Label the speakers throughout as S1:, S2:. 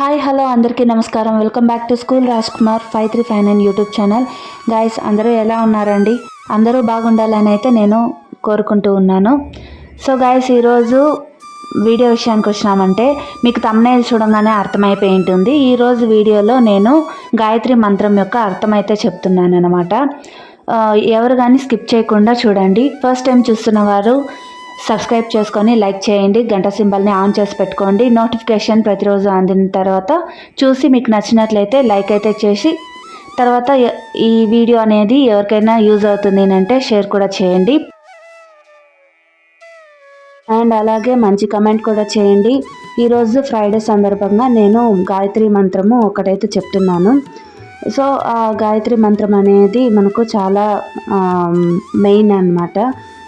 S1: Hi hello అందరికీ నమస్కారం. Welcome back to school Raj Kumar five three five nine YouTube channel guys అందరూ ఎలా ఉన్నారండి? అందరూ బాగుండాలని అయితే నేను కోరుకుంటూ ఉన్నాను. సో గాయస్ ఈరోజు వీడియో విషయానికి వచ్చినామంటే మీకు తమ్నేది చూడంగానే అర్థమైపోయి ఉంటుంది. ఈరోజు వీడియోలో నేను గాయత్రి మంత్రం యొక్క అర్థం అయితే చెప్తున్నాను అనమాట uh, ఎవరు కానీ స్కిప్ చేయకుండా చూడండి. ఫస్ట్ టైం చూస్తున్న వారు సబ్స్క్రైబ్ చేసుకొని లైక్ చేయండి గంట సింబల్ని ఆన్ చేసి పెట్టుకోండి. నోటిఫికేషన్ ప్రతిరోజు అందిన తర్వాత చూసి మీకు నచ్చినట్లయితే లైక్ అయితే చేసి తర్వాత ఈ వీడియో అనేది ఎవరికైనా యూజ్ అవుతుంది అంటే షేర్ కూడా చేయండి. అండ్ అలాగే మంచి కమెంట్ కూడా చేయండి. ఈరోజు ఫ్రైడే సందర్భంగా నేను గాయత్రి మంత్రము ఒకటైతే చెప్తున్నాను. సో ఆ గాయత్రి మంత్రం అనేది మనకు చాలా మెయిన్ అన్నమాట.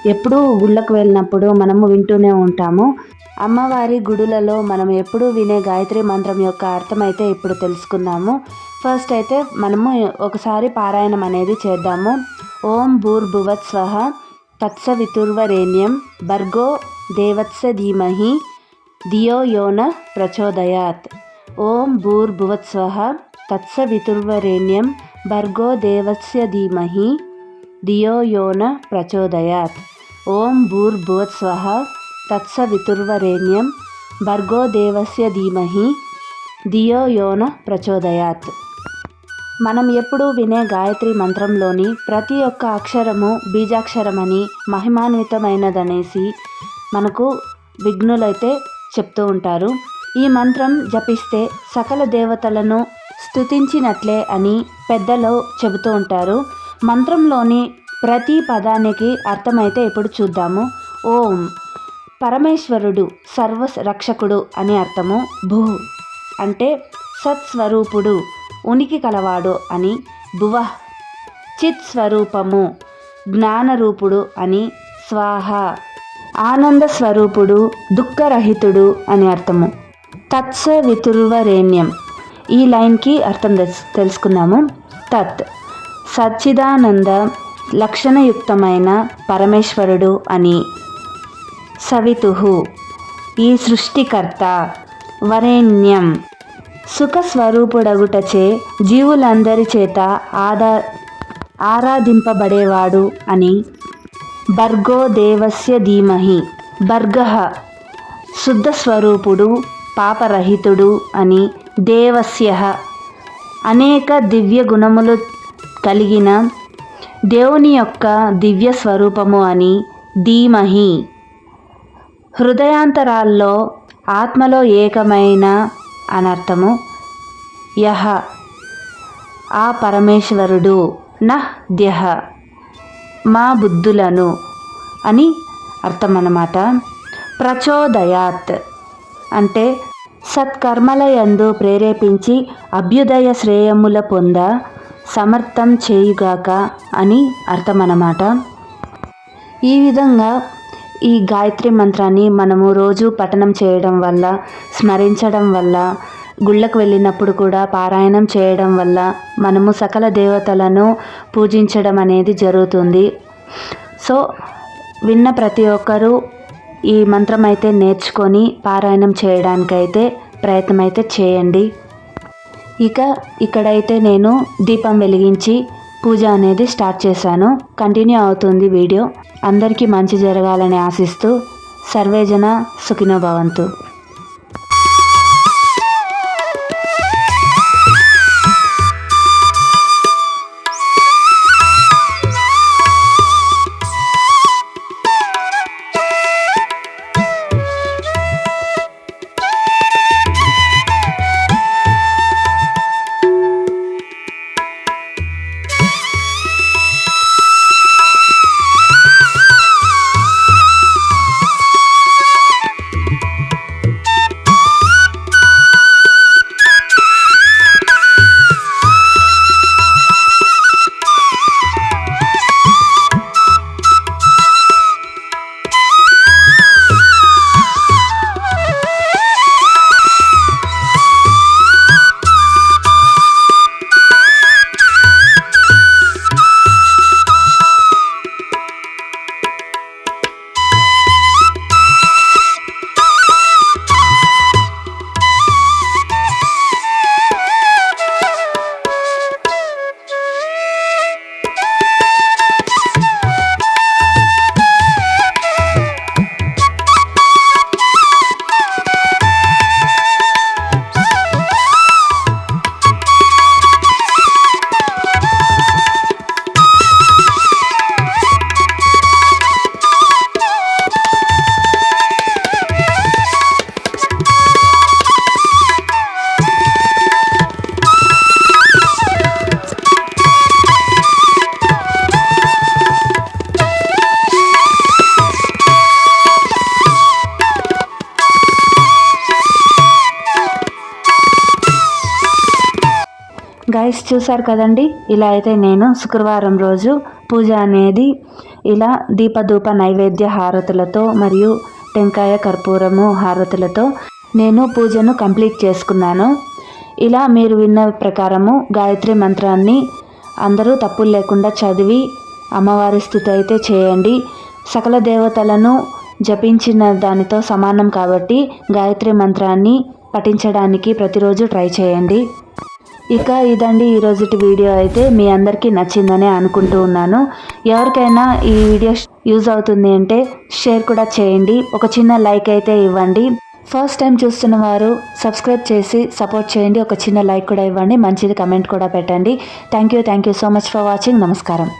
S1: ఎప్పుడూ గుళ్ళకు వెళ్ళినప్పుడు మనము వింటూనే ఉంటాము. అమ్మవారి గుడులలో మనం ఎప్పుడూ వినే గాయత్రి మంత్రం యొక్క అర్థం అయితే ఇప్పుడు తెలుసుకుందాము. ఫస్ట్ అయితే మనము ఒకసారి పారాయణం అనేది చేద్దాము. ఓం భూర్భువత్ స్వహ తత్సవితుర్వరేణ్యం భర్గో దేవత్స ధీమహి ధియో యోన ప్రచోదయాత్. ఓం భూర్భువత్స్వః తత్సవితుర్వరేణ్యం భర్గో దేవస్య ధీమహి ధియో యోన ప్రచోదయాత్. ఓం భూర్భువత్స్వః తత్సవితుర్వరేణ్యం భర్గో దేవస్య ధీమహి ధియో యోన ప్రచోదయాత్. మనం ఎప్పుడూ వినే గాయత్రి మంత్రంలోని ప్రతి ఒక్క అక్షరము బీజాక్షరమని మహిమాన్వితమైనదనేసి మనకు విఘ్నులైతే చెప్తూ ఉంటారు. ఈ మంత్రం జపిస్తే సకల దేవతలను స్తుతించినట్లే అని పెద్దలు చెబుతూ ఉంటారు. మంత్రంలోని ప్రతి పదానికి అర్థమైతే ఇప్పుడు చూద్దాము. ఓం పరమేశ్వరుడు సర్వ రక్షకుడు అని అర్థము భూ. అంటే సత్స్వరూపుడు ఉనికి కలవాడు అని భువ. చిత్ స్వరూపము జ్ఞానరూపుడు అని స్వాహ. ఆనంద స్వరూపుడు దుఃఖరహితుడు అని అర్థము. తత్స వితుర్వరేణ్యం ఈ లైన్కి అర్థం తెస్- తెలుసుకుందాము. తత్. సచ్చిదానంద లక్షణయుక్తమైన పరమేశ్వరుడు అని. సవితుహు. ఈ సృష్టికర్త వరేణ్యం. సుఖస్వరూపుడగుటచే జీవులందరి చేత ఆదా ఆరాధింపబడేవాడు అని. భర్గో దేవస్య ధీమహి. భర్గ. శుద్ధ స్వరూపుడు పాపరహితుడు అని దేవస్య. అనేక దివ్య గుణములు కలిగిన దేవుని యొక్క దివ్య స్వరూపము అని ధీమహి. హృదయాంతరాల్లో ఆత్మలో ఏకమైన అనర్థము యహ. ఆ పరమేశ్వరుడు నహ్ ద్యహ మా బుద్ధులను అని అర్థం అన్నమాట ప్రచోదయాత్ అంటే సత్కర్మలయందు ప్రేరేపించి అభ్యుదయ శ్రేయముల పొంద సమర్థం చేయుగాక అని అర్థమన్నమాట. ఈ విధంగా ఈ గాయత్రి మంత్రాన్ని మనము రోజు పఠనం చేయడం వల్ల స్మరించడం వల్ల గుళ్ళకు వెళ్ళినప్పుడు కూడా పారాయణం చేయడం వల్ల మనము సకల దేవతలను పూజించడం అనేది జరుగుతుంది. సో విన్న ప్రతి ఒక్కరూ ఈ మంత్రం అయితే నేర్చుకొని పారాయణం చేయడానికైతే ప్రయత్నం అయితే చేయండి. ఇక ఇక్కడైతే నేను దీపం వెలిగించి పూజ అనేది స్టార్ట్ చేశాను. కంటిన్యూ అవుతుంది వీడియో. అందరికీ మంచి జరగాలని ఆశిస్తూ సర్వేజన సుఖినో చూశారు చూసారు కదండి? ఇలా అయితే నేను శుక్రవారం రోజు పూజ అనేది ఇలా దీపధూప నైవేద్య హారతులతో మరియు టెంకాయ కర్పూరము హారతులతో నేను పూజను కంప్లీట్ చేసుకున్నాను. ఇలా మీరు విన్న ప్రకారము గాయత్రి మంత్రాన్ని అందరూ తప్పులు లేకుండా చదివి అమ్మవారి స్థుతి అయితే చేయండి. సకల దేవతలను జపించిన దానితో సమానం కాబట్టి గాయత్రి మంత్రాన్ని పఠించడానికి ప్రతిరోజు ట్రై చేయండి. ఇక ఇదండి ఈరోజుటి వీడియో అయితే మీ అందరికీ నచ్చిందని అనుకుంటూ ఉన్నాను. ఎవరికైనా ఈ వీడియో యూజ్ అవుతుంది అంటే షేర్ కూడా చేయండి. ఒక చిన్న లైక్ అయితే ఇవ్వండి. ఫస్ట్ టైం చూస్తున్న వారు సబ్స్క్రైబ్ చేసి సపోర్ట్ చేయండి. ఒక చిన్న లైక్ కూడా ఇవ్వండి. మంచిది కమెంట్ కూడా పెట్టండి. Thank you. Thank you so much for watching. నమస్కారం.